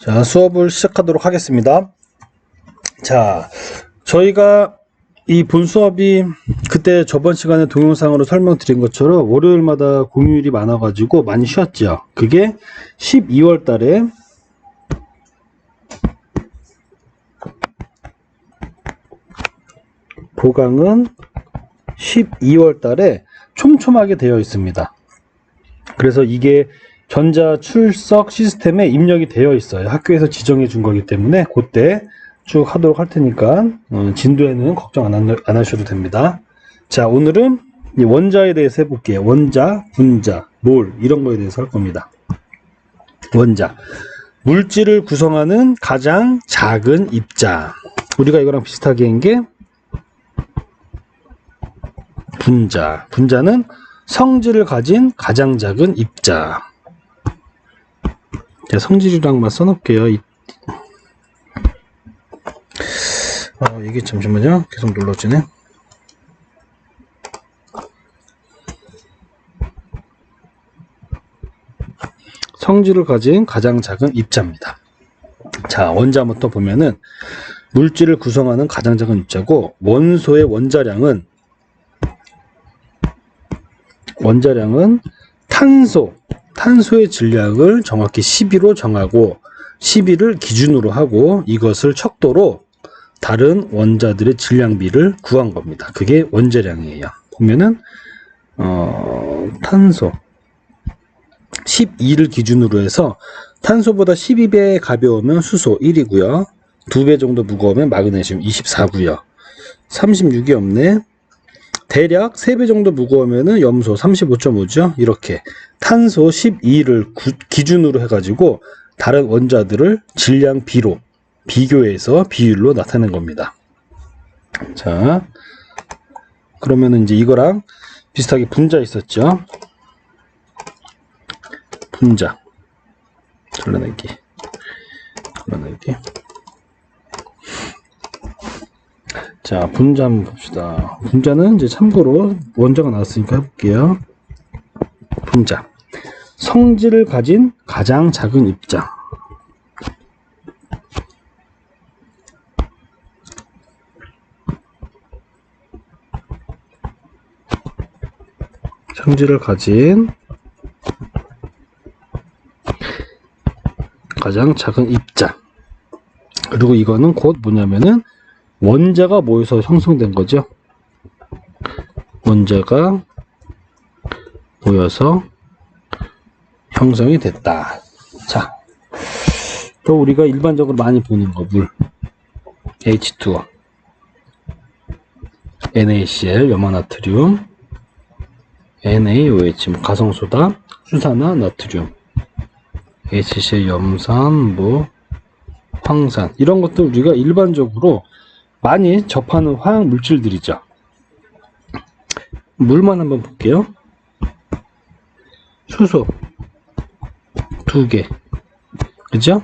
자, 수업을 시작하도록 하겠습니다. 자, 저희가 이 본 수업이 그때 저번 시간에 동영상으로 설명드린 것처럼 월요일마다 공휴일이 많아가지고 많이 쉬었죠. 그게 12월 달에 보강은 12월 달에 촘촘하게 되어 있습니다. 그래서 이게 전자 출석 시스템에 입력이 되어 있어요. 학교에서 지정해 준 거기 때문에 그때 쭉 하도록 할 테니까 어, 진도에는 걱정 안, 하셔도 됩니다. 자 오늘은 이 원자에 대해서 해볼게요. 원자, 분자, 몰 이런 거에 대해서 할 겁니다. 원자 물질을 구성하는 가장 작은 입자 우리가 이거랑 비슷하게 한 게 분자 분자는 성질을 가진 가장 작은 입자 성질이랑만 써놓을게요. 이- 어, 이게 잠시만요. 계속 눌러지네. 성질을 가진 가장 작은 입자입니다. 자, 원자부터 보면은 물질을 구성하는 가장 작은 입자고 원소의 원자량은 원자량은 탄소, 탄소의 질량을 정확히 12로 정하고 12를 기준으로 하고 이것을 척도로 다른 원자들의 질량비를 구한 겁니다. 그게 원자량이에요. 보면은 어, 탄소 12를 기준으로 해서 탄소보다 12배 가벼우면 수소 1이고요. 2배 정도 무거우면 마그네슘 24고요. 36이 없네. 대략 3배 정도 무거우면은 염소 35.5죠. 이렇게 탄소 12를 기준으로 해가지고 다른 원자들을 질량 비로 비교해서 비율로 나타낸 겁니다. 자, 그러면은 이제 이거랑 비슷하게 분자 있었죠. 분자. 잘라내기. 잘라내기. 자, 분자 한번 봅시다. 분자는 이제 참고로 원자가 나왔으니까 해볼게요. 분자. 성질을 가진 가장 작은 입자. 성질을 가진 가장 작은 입자. 그리고 이거는 곧 뭐냐면은 원자가 모여서 형성된 거죠. 원자가 모여서 형성이 됐다. 자, 또 우리가 일반적으로 많이 보는 거 물, H2O, NaCl, 염화나트륨, NaOH, 뭐 가성소다, 수산화, 나트륨, HCl, 염산, 뭐 황산 이런 것들 우리가 일반적으로 많이 접하는 화학 물질들이죠. 물만 한번 볼게요. 수소 두 개, 그죠?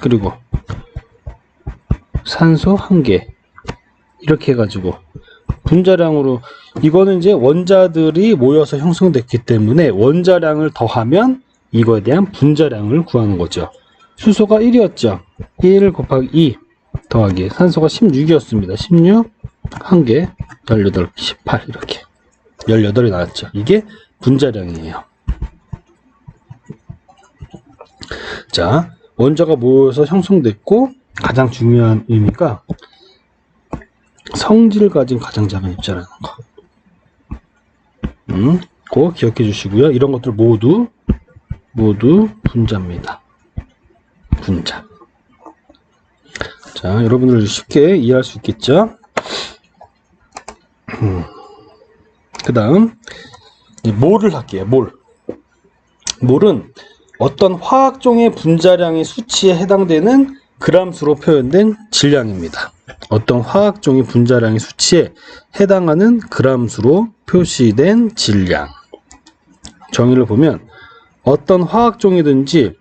그리고 산소 한 개. 이렇게 해가지고 분자량으로 이거는 이제 원자들이 모여서 형성됐기 때문에 원자량을 더하면 이거에 대한 분자량을 구하는 거죠. 수소가 1이었죠. 1 곱하기 2 더하기 산소가 16이었습니다. 16 1개 18 18 이렇게 18이 나왔죠. 이게 분자량이에요. 자, 원자가 모여서 형성됐고 가장 중요한 의미가 성질을 가진 가장 작은 입자라는 거. 음, 꼭 기억해 주시고요. 이런 것들 모두 모두 분자입니다. 분자. 자, 여러분들 쉽게 이해할 수 있겠죠? 그 다음, 몰을 할게요, 몰. 몰은 어떤 화학종의 분자량의 수치에 해당되는 그람수로 표현된 질량입니다. 어떤 화학종의 분자량의 수치에 해당하는 그람수로 표시된 질량. 정의를 보면 어떤 화학종이든지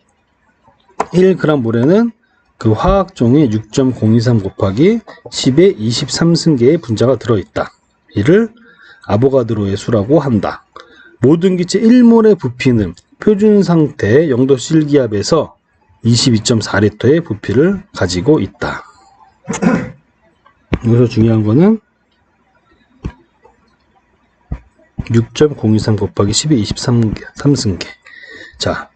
1g 몰에는 그 화학종이 6.023 곱하기 10의 23승계의 분자가 들어있다. 이를 아보가드로의 수라고 한다. 모든 기체 1몰의 부피는 표준 상태 0도 실기압에서 22.4리터의 부피를 가지고 있다. 여기서 중요한 거는 6.023 곱하기 12, 23개, 3승계. 자,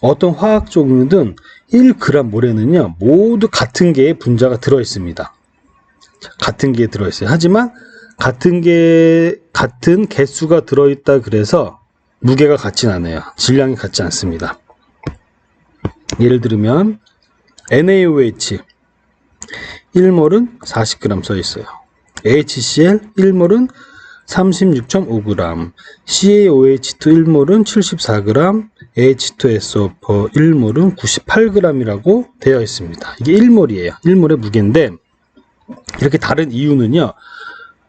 어떤 화학 종류든 1g 모래는요, 모두 같은 개의 분자가 들어있습니다. 자, 같은 개에 들어있어요. 하지만, 같은 개, 같은 개수가 들어있다 그래서 무게가 같진 않아요. 질량이 같지 않습니다. 예를 들면, NaOH 1몰은 40g 써 있어요. HCl 1몰은 36.5g, CaOH2 1몰은 74g, H2SO4 1몰은 98g이라고 되어 있습니다. 이게 1몰이에요. 1몰의 무게인데 이렇게 다른 이유는요.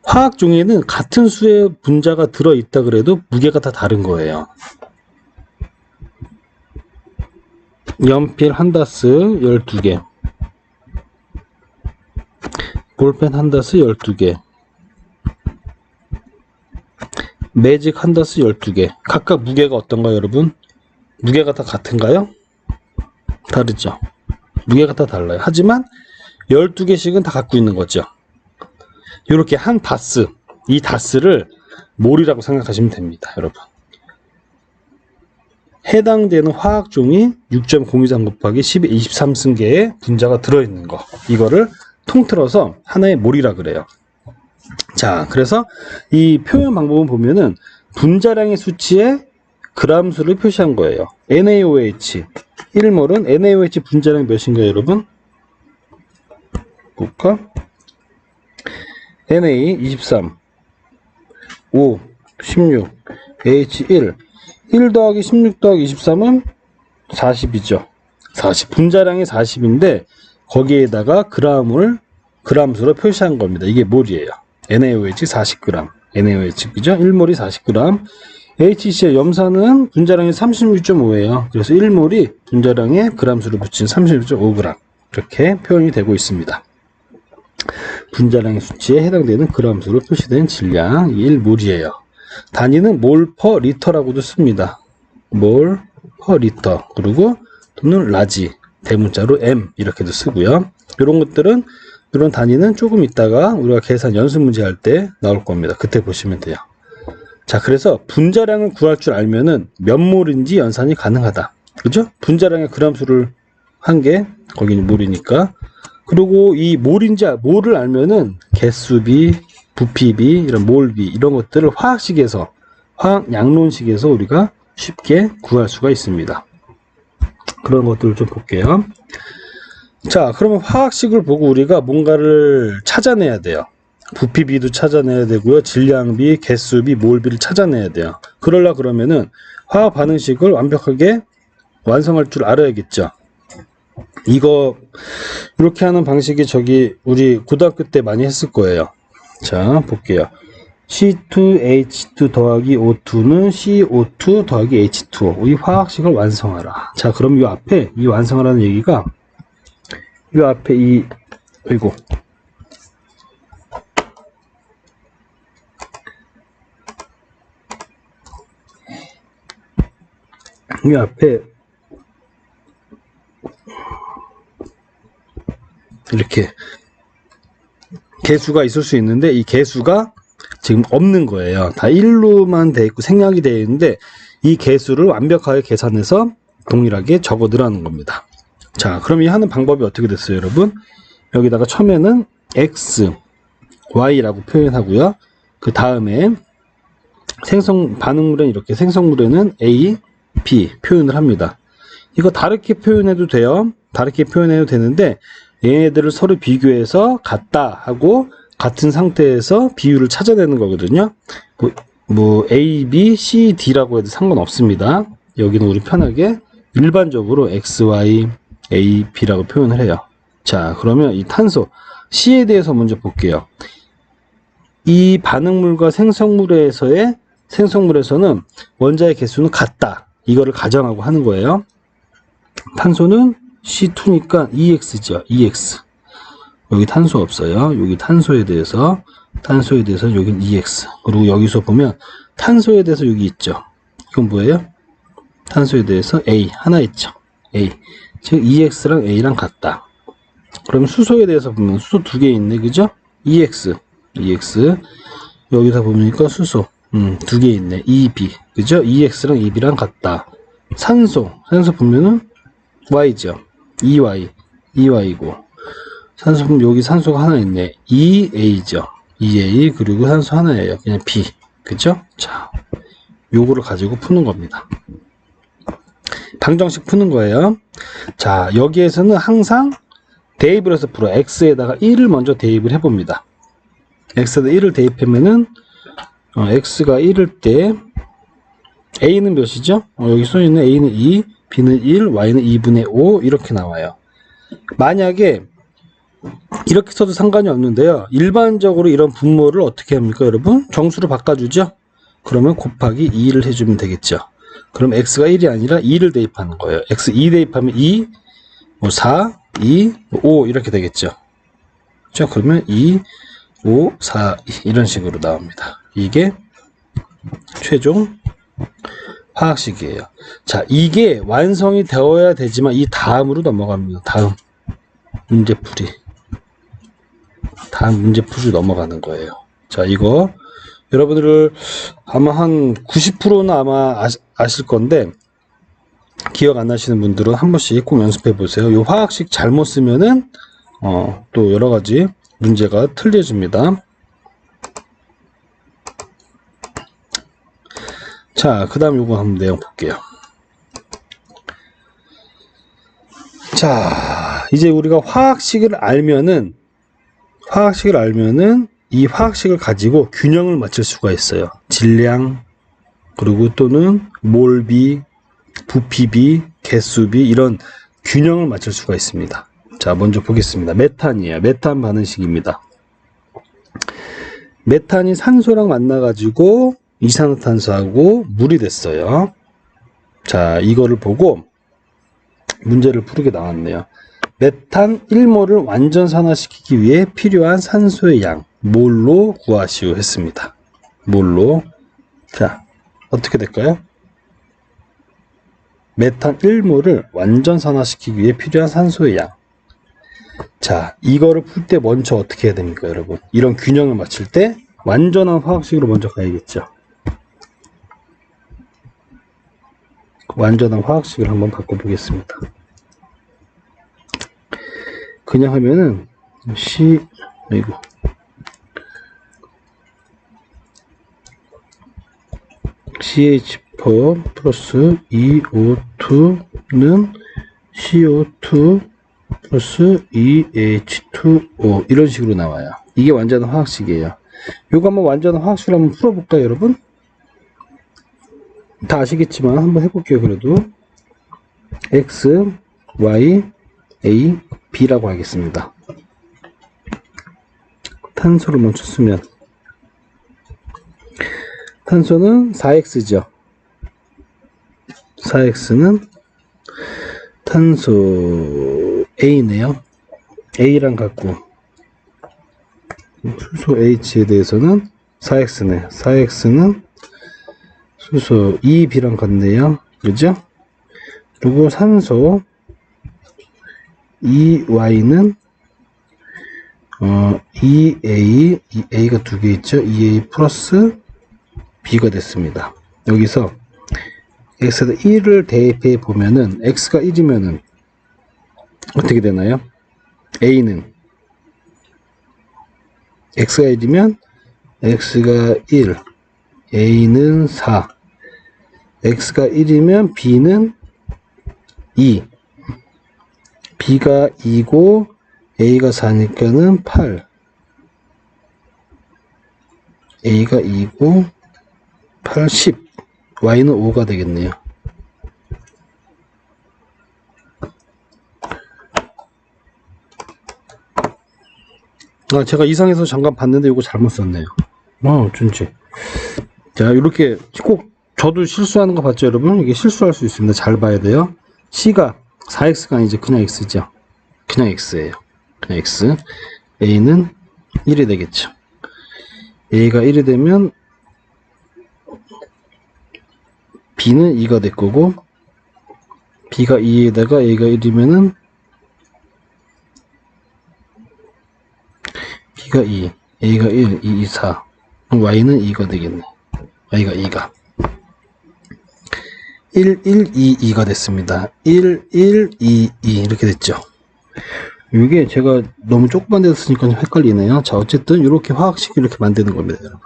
화학 종에는 같은 수의 분자가 들어 있다 그래도 무게가 다 다른 거예요. 연필 한 다스 12개 볼펜 한 다스 12개 매직 한 다스 12개. 각각 무게가 어떤가요 여러분? 무게가 다 같은가요? 다르죠. 무게가 다 달라요. 하지만 12개씩은 다 갖고 있는 거죠. 이렇게 한 다스 이 다스를 몰이라고 생각하시면 됩니다 여러분. 해당되는 화학종이 6.023 곱하기 10의 23승계의 분자가 들어있는 거. 이거를 통틀어서 하나의 몰이라 그래요 자, 그래서 이 표현 방법은 보면은 분자량의 수치에 그람 수를 표시한 거예요. NaOH 1몰은 NaOH 분자량 몇인가요, 여러분? 볼까? Na 23 5 16 H1 1 더하기 16 더하기 23은 40이죠. 40 분자량이 40인데 거기에다가 그람을 그람수로 표시한 겁니다. 이게 몰이에요. NaOH 40g, NaOH 그죠? 1몰이 40g. HCl 염산은 분자량이 36.5예요. 그래서 1몰이 분자량에 g수를 붙인 36.5g 이렇게 표현이 되고 있습니다. 분자량의 수치에 해당되는 g수로 표시된 질량 1몰이에요. 단위는 몰 퍼 리터라고도 씁니다. 몰 퍼 리터 그리고 또는 라지 대문자로 M 이렇게도 쓰고요. 이런 것들은 이런 단위는 조금 있다가 우리가 계산 연습 문제 할 때 나올 겁니다. 그때 보시면 돼요. 자, 그래서 분자량을 구할 줄 알면은 몇 몰인지 연산이 가능하다. 그죠? 분자량의 그람 수를 한게 거기는 몰이니까. 그리고 이 몰인지 몰을 알면은 개수비, 부피비, 이런 몰비 이런 것들을 화학식에서 화학 양론식에서 우리가 쉽게 구할 수가 있습니다. 그런 것들을 좀 볼게요. 자, 그러면 화학식을 보고 우리가 뭔가를 찾아내야 돼요. 부피비도 찾아내야 되고요. 질량비, 개수비, 몰비를 찾아내야 돼요. 그러려 그러면은 화학 반응식을 완벽하게 완성할 줄 알아야겠죠. 이거 이렇게 하는 방식이 저기 우리 고등학교 때 많이 했을 거예요. 자, 볼게요. C2H2 더하기 O2는 CO2 더하기 H2O. 이 화학식을 완성하라. 자, 그럼 이 앞에 이 완성하라는 얘기가 이 앞에 이 아이고 이 앞에 이렇게 개수가 있을 수 있는데 이 개수가 지금 없는 거예요. 다 1로만 돼 있고 생략이 되어 있는데 이 개수를 완벽하게 계산해서 동일하게 적어 넣으라는 겁니다. 자, 그럼 이 하는 방법이 어떻게 됐어요, 여러분? 여기다가 처음에는 x, y라고 표현하고요. 그 다음에 생성 반응물은 이렇게 생성물에는 a, b 표현을 합니다. 이거 다르게 표현해도 돼요. 다르게 표현해도 되는데 얘네들을 서로 비교해서 같다 하고 같은 상태에서 비율을 찾아내는 거거든요. 뭐, 뭐 A, B, C, D라고 해도 상관없습니다. 여기는 우리 편하게 일반적으로 X, Y, A, B라고 표현을 해요. 자, 그러면 이 탄소 C에 대해서 먼저 볼게요. 이 반응물과 생성물에서의 생성물에서는 원자의 개수는 같다. 이거를 가정하고 하는 거예요. 탄소는 C2니까 EX죠. EX. 여기 탄소 없어요. 여기 탄소에 대해서 탄소에 대해서 여기는 EX. 그리고 여기서 보면 탄소에 대해서 여기 있죠. 이건 뭐예요? 탄소에 대해서 A 하나 있죠. A. 즉, EX랑 A랑 같다. 그럼 수소에 대해서 보면 수소 두 개 있네, 그죠? EX, EX. 여기서 보니까 수소, 음, 두 개 있네. EB, 그죠? EX랑 EB랑 같다. 산소, 산소 보면은 Y죠. EY, EY고. 산소 보면 여기 산소가 하나 있네. EA죠. EA, 그리고 산소 하나예요. 그냥 B. 그죠? 자, 요거를 가지고 푸는 겁니다. 방정식 푸는 거예요. 자, 여기에서는 항상 대입을 해서 풀어. x에다가 1을 먼저 대입을 해봅니다. x에다 1을 대입하면은 어, x가 1일 때 a는 몇이죠? 어, 여기 써있는 a는 2, b는 1, y는 2분의 5 이렇게 나와요. 만약에 이렇게 써도 상관이 없는데요. 일반적으로 이런 분모를 어떻게 합니까, 여러분? 정수로 바꿔주죠? 그러면 곱하기 2를 해주면 되겠죠. 그럼 x가 1이 아니라 2를 대입하는 거예요. x 2 대입하면 2, 뭐 4, 2, 5 이렇게 되겠죠. 자, 그러면 2, 5, 4 이런 식으로 나옵니다. 이게 최종 화학식이에요. 자, 이게 완성이 되어야 되지만 이 다음으로 넘어갑니다. 다음 문제풀이. 다음 문제풀이 넘어가는 거예요. 자, 이거 여러분들 아마 한 90%는 아마 아실 건데 기억 안 나시는 분들은 한 번씩 꼭 연습해 보세요. 이 화학식 잘못 쓰면은 어, 또 여러 가지 문제가 틀려집니다. 자, 그 다음 요거 한번 내용 볼게요. 자, 이제 우리가 화학식을 알면은, 화학식을 알면은 이 화학식을 가지고 균형을 맞출 수가 있어요. 질량, 그리고 또는 몰비, 부피비, 개수비, 이런 균형을 맞출 수가 있습니다. 자, 먼저 보겠습니다. 메탄이에요. 메탄 반응식입니다. 메탄이 산소랑 만나가지고 이산화탄소하고 물이 됐어요. 자, 이거를 보고 문제를 풀게 나왔네요. 메탄 1몰을 완전 산화시키기 위해 필요한 산소의 양, 몰로 구하시오 했습니다. 몰로. 자, 어떻게 될까요? 메탄 1몰을 완전 산화시키기 위해 필요한 산소의 양. 자, 이거를 풀 때 먼저 어떻게 해야 됩니까, 여러분? 이런 균형을 맞출 때 완전한 화학식으로 먼저 가야겠죠. 완전한 화학식을 한번 바꿔보겠습니다. 그냥 하면은 C 아이고 CH4 플러스 EO2는 CO2 플러스 EH2O 이런 식으로 나와요. 이게 완전한 화학식이에요. 요거 한번 완전한 화학식을 한번 풀어볼까요, 여러분? 다 아시겠지만 한번 해볼게요, 그래도. X, Y, A, B라고 하겠습니다. 탄소를 쓰면 탄소는 4X죠. 4X는 탄소 A네요. A랑 같고 수소 H에 대해서는 4X네. 4X는 수소 EB랑 같네요. 그죠? 그리고 산소 EY는 어, EA, A가 두 개 있죠? EA 플러스 B가 됐습니다. 여기서 X에다 1을 대입해 보면은 X가 1이면은 어떻게 되나요? A는 X가 1이면 X가 1, A는 4, X가 1이면 B는 2, B가 2고 A가 4니까는 8, A가 2고 8, 10, Y는 5가 되겠네요. 아, 제가 이상해서 잠깐 봤는데 이거 잘못 썼네요. 아, 어쩐지. 자, 이렇게 꼭 저도 실수하는 거 봤죠, 여러분? 이게 실수할 수 있습니다. 잘 봐야 돼요. C가 4X가 아니죠. 그냥 X죠. 그냥 X예요. 그냥 X. A는 1이 되겠죠. A가 1이 되면 B는 2가 될 거고 B가 2에다가 A가 1이면은 B가 2, A가 1, 2, 2, 4. 그럼 Y는 2가 되겠네. Y가 2가. 1, 1, 2, 2가 됐습니다. 1, 1, 2, 2 이렇게 됐죠. 이게 제가 너무 조그만 데서 쓰니까 좀 헷갈리네요. 자, 어쨌든 이렇게 화학식 이렇게 만드는 겁니다, 여러분.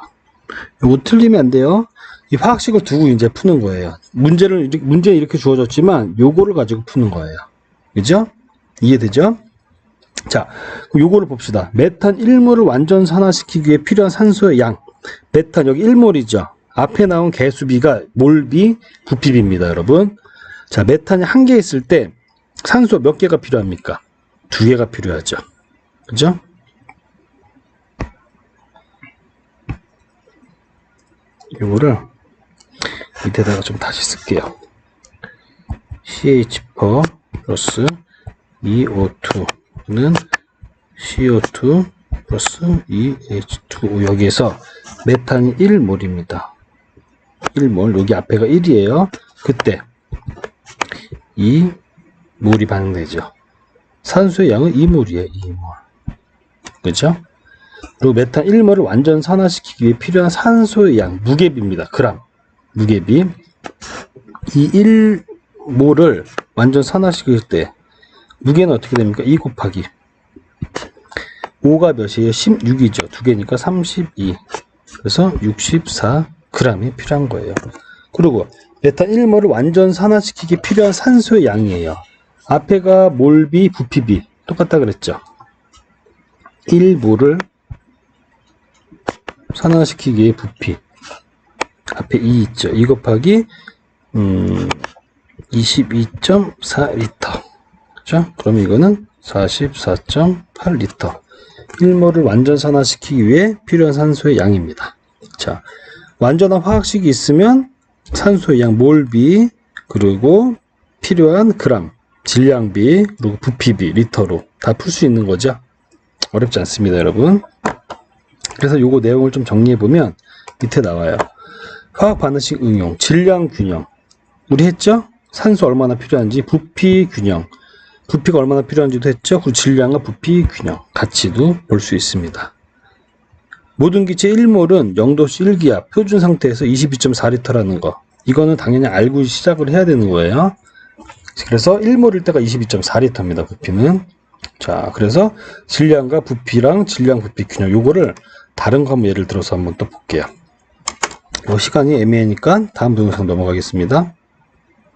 이거 틀리면 안 돼요. 이 화학식을 두고 이제 푸는 거예요. 문제를 문제 이렇게 주어졌지만 요거를 가지고 푸는 거예요. 그죠? 이해되죠? 자, 요거를 봅시다. 메탄 1몰을 완전 산화시키기 위해 필요한 산소의 양. 메탄 여기 1몰이죠. 앞에 나온 개수비가 몰비, 부피비입니다, 여러분. 자, 메탄이 한 개 있을 때 산소 몇 개가 필요합니까? 두 개가 필요하죠. 그죠? 요거를 밑에다가 좀 다시 쓸게요. CH4 플러스 EO2는 CO2 플러스 EH2O 여기에서 메탄이 1몰입니다. 1몰 여기 앞에가 1이에요. 그때 이 몰이 반응되죠. 산소의 양은 2몰이에요. 2몰. 그죠? 그리고 메탄 1몰을 완전 산화시키기 위해 필요한 산소의 양, 무게비입니다. 그람. 무게비. 이 1몰을 완전 산화시킬 때 무게는 어떻게 됩니까? 2 곱하기 5가 몇이에요? 16이죠. 두 개니까 32. 그래서 64g이 필요한 거예요. 그리고 메탄 1몰을 완전 산화시키기 필요한 산소의 양이에요. 앞에가 몰비, 부피비 똑같다 그랬죠. 1몰을 산화시키기의 부피 앞에 2 있죠. 2 곱하기 음, 22.4리터 그죠? 그럼 이거는 44.8리터 1몰을 완전 산화시키기 위해 필요한 산소의 양입니다. 자, 완전한 화학식이 있으면 산소의 양 몰비 그리고 필요한 그람 질량비 그리고 부피비 리터로 다 풀 수 있는 거죠. 어렵지 않습니다, 여러분. 그래서 요거 내용을 좀 정리해 보면 밑에 나와요. 화학 반응식 응용, 질량 균형. 우리 했죠? 산소 얼마나 필요한지, 부피 균형. 부피가 얼마나 필요한지도 했죠? 그 질량과 부피 균형. 가치도 볼 수 있습니다. 모든 기체 1몰은 0도씨 1기압, 표준 상태에서 22.4리터라는 거. 이거는 당연히 알고 시작을 해야 되는 거예요. 그래서 1몰일 때가 22.4리터입니다. 부피는. 자, 그래서 질량과 부피랑 질량 부피 균형 요거를 다른 거 한번 예를 들어서 한번 또 볼게요. 뭐 시간이 애매하니까 다음 동영상 넘어가겠습니다.